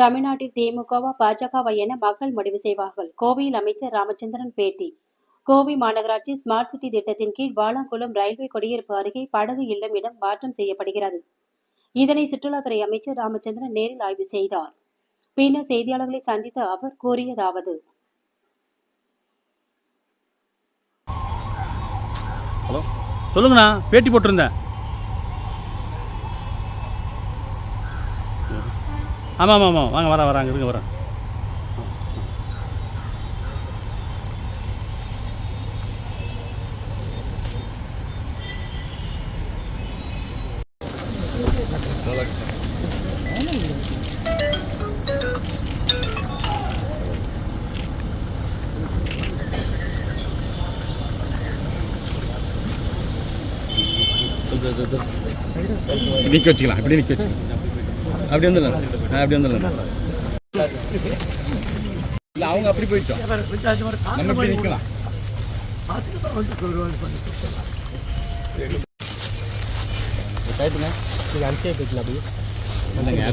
தமிழ்நாட்டில் திமுகவா பாஜகவா என மக்கள் முடிவு செய்வார்கள். கோவையில் அமைச்சர் ராமச்சந்திரன் பேட்டி. கோவை மாநகராட்சி ஸ்மார்ட் சிட்டி திட்டத்தின் கீழ் வாலாங்குளம் ரயில்வே குடியிருப்பு அருகே படகு இல்லம் இடம் மாற்றம் செய்யப்படுகிறது. இதனை சுற்றுலாத்துறை அமைச்சர் ராமச்சந்திரன் நேரில் ஆய்வு செய்தார். பின்னர் செய்தியாளர்களை சந்தித்த அவர் கூறியதாவது. ஹலோ. சொல்லுங்கண்ணா பேட்டி போட்டிருந்தேன். ஆமாம் ஆமாம் ஆமாம் வாங்க வரேன் வரேன் இருங்க வரேன் நிற்க வச்சுக்கலாம் இப்படி நிற்க வச்சுக்கலாம். அப்படி வந்துடலாம் சார். அப்படி வந்துடலாம். இல்லை அவங்க அப்படி போயிட்டோம் நம்ம இப்படி நிற்கலாம் இல்லைங்க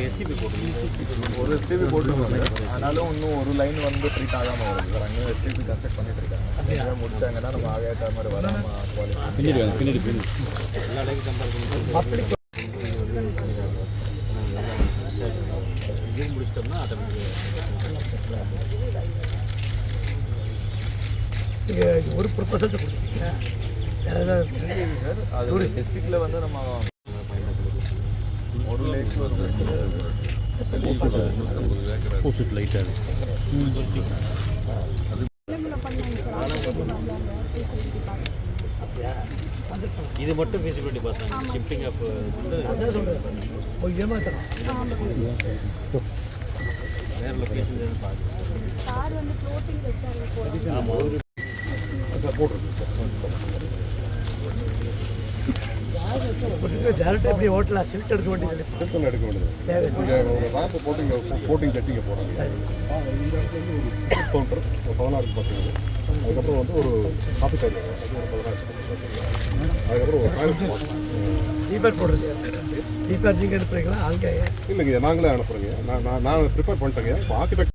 எஸ்டிபி போட்டுருக்காங்க ஆனாலும் இன்னும் ஒரு லைன் வந்து ட்ரீட் ஆகாமல் வருது சார் அங்கே எஸ்டிபி கன்ஸ்ட்ரக்ட் பண்ணிட்டு இருக்காங்க முடிச்சாங்கன்னா நம்ம ஆகாத மாதிரி வராமல் குவாலிட்டி பின்னாடி ஒரு ப்ரொபசல் கொடுத்துருக்கீங்க சார் அது ஒரு டிஸ்ட்ரிக்டில் வந்து நம்ம ஒரு லேக் ஆப்போசிட் லைட்டாக இது மட்டும் feasibility பார்த்தா ஷிஃப்டிங் ஏமாத்தலாம் வேற லொக்கேஷன் பார்த்து போகிறோம் டேரெக்டாக எப்படி ஓட்டலாம் சில்ட் எடுக்க வேண்டியது சிம்பிள் எடுக்க வேண்டியது. தேவை இங்கே ஒரு ரேம்பு போட்டு இங்கே போட்டிங் கட்டிங்க போகிறாங்க கவுண்டர் ஒரு பதினாறு பசங்க அதுக்கப்புறம் வந்து ஒரு காஃபி சாய் அது ஒரு பதினாறு அதுக்கப்புறம் ஒரு டாய்லெட் டீபேர் போடுறது. டீபேர் நீங்கள் அனுப்புறீங்களா? அங்கே இல்லைங்க நாங்களே அனுப்புகிறேங்க நான் நான் நான் ப்ரிப்பேர் பண்ணிட்டேங்க. இப்போ ஆர்கிடெக்ட்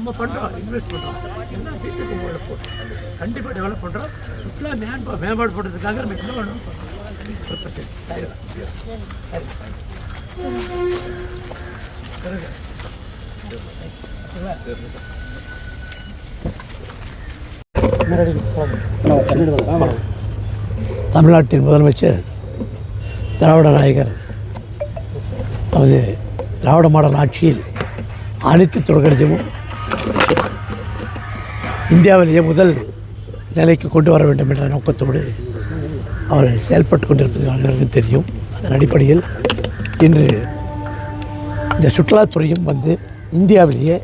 நம்ம பண்ணுறோம் இன்வெஸ்ட் பண்ணுறோம் எல்லாம் தீர்த்து உங்களோட போட்டோம் கண்டிப்பாக டெவலப் பண்ணுறோம் சுற்றுலா மேம்பா மேம்பாடு பண்ணுறதுக்காக நம்ம என்ன பண்ணணும்? தமிழ்நாட்டின் முதலமைச்சர் திராவிட நாயகர் நமது திராவிட மாடல் ஆட்சியில் அனைத்து துறைகளிலும் இந்தியாவிலேயே முதல் நிலைக்கு கொண்டு வர வேண்டும் என்ற நோக்கத்தோடு அவர்கள் செயல்பட்டு கொண்டிருப்பது அனைவருக்கும் தெரியும். அதன் அடிப்படையில் இன்று இந்த சுற்றுலாத்துறையும் வந்து இந்தியாவிலேயே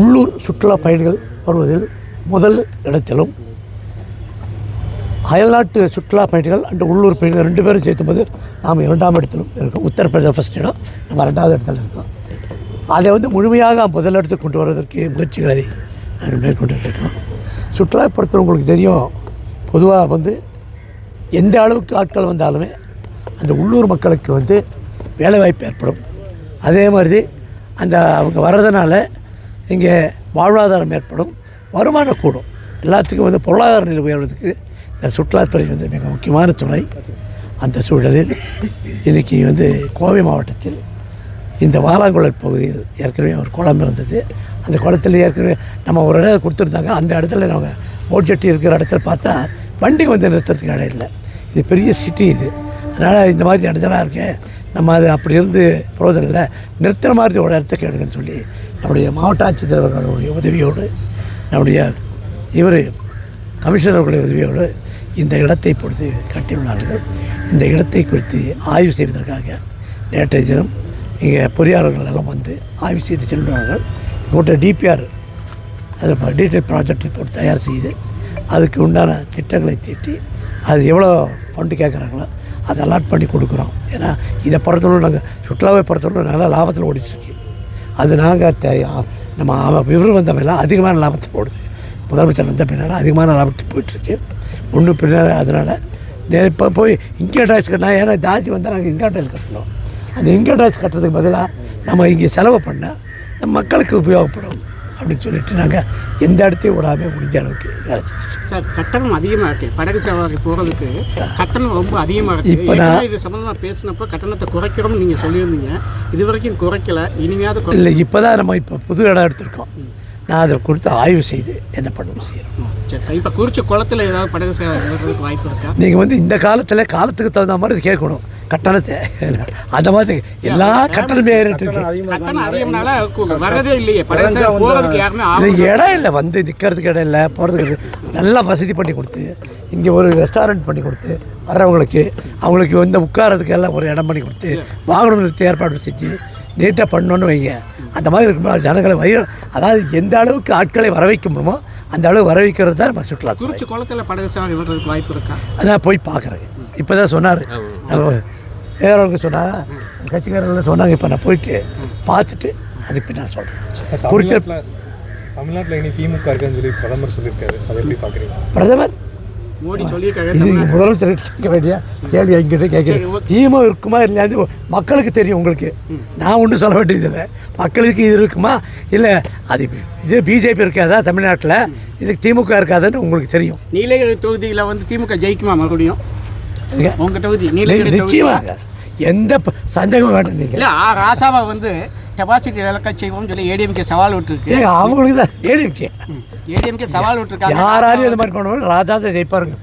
உள்ளூர் சுற்றுலா பயணிகள் வருவதில் முதல் இடத்திலும் அயல்நாட்டு சுற்றுலா பயணிகள் அண்டு உள்ளூர் பயணிகள் ரெண்டு பேரும் சேர்த்தும்போது நாம் இரண்டாம் இடத்திலும் இருக்கோம். உத்தரப்பிரதேச ஃபஸ்ட் இடம் நம்ம ரெண்டாவது இடத்துல இருக்கோம். அதை வந்து முழுமையாக முதலிடத்துக்கு கொண்டு வருவதற்கு முயற்சிகளை நாங்கள் மேற்கொண்டுட்டு இருக்கோம் சுற்றுலா பொறுத்தவரை உங்களுக்கு தெரியும் பொதுவாக வந்து எந்த அளவுக்கு ஆட்கள் வந்தாலுமே அந்த உள்ளூர் மக்களுக்கு வந்து வேலைவாய்ப்பு ஏற்படும். அதே மாதிரி அந்த அவங்க வர்றதுனால இங்கே வாழ்வாதாரம் ஏற்படும் வருமானம் கூடும். எல்லாத்துக்கும் வந்து பொருளாதார நிலை உயர்வதற்கு இந்த சுற்றுலாத்துறை வந்து மிக முக்கியமான துறை. அந்த சூழலில் இன்றைக்கி வந்து கோவை மாவட்டத்தில் இந்த வாலாங்குளர் பகுதியில் ஏற்கனவே ஒரு குளம் இருந்தது. அந்த குளத்தில் ஏற்கனவே நம்ம ஒரு இடம் கொடுத்துருந்தாங்க. அந்த இடத்துல நம்ம போட் ஜெட்டி இருக்கிற இடத்துல பார்த்தா வண்டி வந்து நிறுத்துறதுக்கு இடம் இல்லை. இது பெரிய சிட்டி இது. அதனால் இந்த மாதிரி இடத்துலாம் இருக்கேன் நம்ம அது அப்படி இருந்து பிரயோஜனம் இல்லை மாதிரி ஒரு இடத்துக்கு கேடுங்கன்னு சொல்லி நம்முடைய மாவட்ட ஆட்சித்தலைவர்களுடைய உதவியோடு நம்முடைய இவர் கமிஷனர்களுடைய உதவியோடு இந்த இடத்தை பொறுத்து கட்டியுள்ளார்கள். இந்த இடத்தை குறித்து ஆய்வு செய்வதற்காக நேற்றைய தினம் இங்கே பொறியாளர்கள் எல்லாம் வந்து ஆய்வு செய்து செல்வார்கள் போட்ட டிபிஆர் அது டீட்டெயில் ப்ராஜெக்ட் ரிப்போர்ட் தயார் செய்து அதுக்கு உண்டான திட்டங்களை தீட்டி அது எவ்வளோ ஃபண்டு கேட்குறாங்களோ அதை அலாட் பண்ணி கொடுக்குறோம். ஏன்னா இதை பொறுத்தவரை நாங்கள் சுற்றுலாவை பொறுத்தவரை நல்லா லாபத்தில் ஓடிட்டுருக்கு. அது நாங்கள் தே நம்ம விவரம் வந்த வந்தவெல்லாம் அதிகமான லாபத்தை போடுது. முதலமைச்சர் வந்த பின்னால் அதிகமான லாபத்துக்கு போயிட்டுருக்கு. ஒன்று பின்னால் அதனால் இப்போ போய் இன்கம் டேக்ஸ் கட்டினா ஏன்னா ஜாதி வந்தால் நாங்கள் இன்கம் டேக்ஸ் கட்டணும். அந்த இன்கம் டேக்ஸ் கட்டுறதுக்கு பதிலாக நம்ம இங்கே செலவு பண்ணால் நம்ம மக்களுக்கு உபயோகப்படும் அப்படின்னு சொல்லிட்டு நாங்கள் எந்த இடத்தையும் விடாமல் முடிஞ்ச அளவுக்கு சார் கட்டணம் அதிகமாக இருக்கு. படகு சவாரி போகிறதுக்கு கட்டணம் ரொம்ப அதிகமாக இருக்கு. இப்ப நான்- இது சம்மந்தமாக பேசினப்போ கட்டணத்தை குறைக்கிறோம்னு நீங்கள் சொல்லியிருந்தீங்க. இது வரைக்கும் குறைக்கல. இனிமையாவது இல்லை இப்போ தான் நம்ம இப்போ புது இடம் எடுத்திருக்கோம். நான் அதை கொடுத்து ஆய்வு செய்து என்ன பண்ணணும் செய்கிறோம் சரி சார். இப்போ குறிச்சி குளத்தில் ஏதாவது படகு வாய்ப்பு இருக்கா? நீங்கள் வந்து இந்த காலத்தில் காலத்துக்கு தகுந்த மாதிரி கேட்கணும். கட்டணத்தை. அந்த மாதிரி எல்லா கட்டணமே ஏறிட்டு இருக்கு. இடம் இல்லை. வந்து நிற்கிறதுக்கு இடம் இல்லை. போகிறதுக்கு நல்லா வசதி பண்ணி கொடுத்து இங்கே ஒரு ரெஸ்டாரண்ட் பண்ணி கொடுத்து வர்றவங்களுக்கு அவங்களுக்கு வந்து உட்காரதுக்கு எல்லாம் ஒரு இடம் பண்ணி கொடுத்து வாகனம் நிறுத்தி ஏற்பாடு செஞ்சு நீட்டாக பண்ணணும்னு வைங்க. அந்த மாதிரி இருக்கும்போது ஜனங்களை வய அதாவது எந்த அளவுக்கு ஆட்களை வர வைக்க முடியுமோ அந்த அளவு வர வைக்கிறது தான் நம்ம சுற்றுலா குறிச்சி குளத்தில் படகு சவாரி வர்றதுக்கு வாய்ப்பு இருக்கா? அதான் போய் பார்க்குறேன் இப்போ தான் சொன்னார் நம்ம வேறவங்க சொன்னாங்க கட்சிக்காரர்கள் சொன்னாங்க இப்போ நான் போயிட்டு பார்த்துட்டு அதுக்கு பின்னால் சொல்கிறேன் குறிச்ச தமிழ்நாட்டில் இனி திமுக இருக்குன்னு சொல்லி பிரதமர் சொல்லியிருக்காரு. அதை எப்படி பார்க்குறீங்க? பிரதமர்? மோடி இங்க முதலமைச்சர் கேட்க வேண்டிய கேள்வி என்கிட்ட கேட்குறேன் திமுக இருக்குமா இல்லையாது மக்களுக்கு தெரியும் உங்களுக்கு. நான் ஒன்றும் சொல்ல வேண்டியதில்லை மக்களுக்கு இது இருக்குமா? இல்லை அது இது பிஜேபி இருக்காதா தமிழ்நாட்டில்? இதுக்கு திமுக இருக்காதுன்னு உங்களுக்கு தெரியும். நீலகிரி தொகுதியில் வந்து திமுக ஜெயிக்குமா மறுபடியும்? இதுங்க. உங்க தொகுதி நீலகிரி தொகுதி. நிச்சயமாக. எந்த சந்தேகமும் வேண்டாம் நீங்கள் ராசாவை வந்து டெபாசிட் இழக்க செய்வோம்னு சொல்லி ஏடிஎம்கே சவால் விட்டுருக்கு. அவங்களுக்கு தான் ஏடிஎம்கே ஏடிஎம்கே சவால் விட்டுருக்காங்க. யாராலையும் இந்த மாதிரி பண்ணுவோம் ராஜா தான் ஜெயிப்பாருங்க.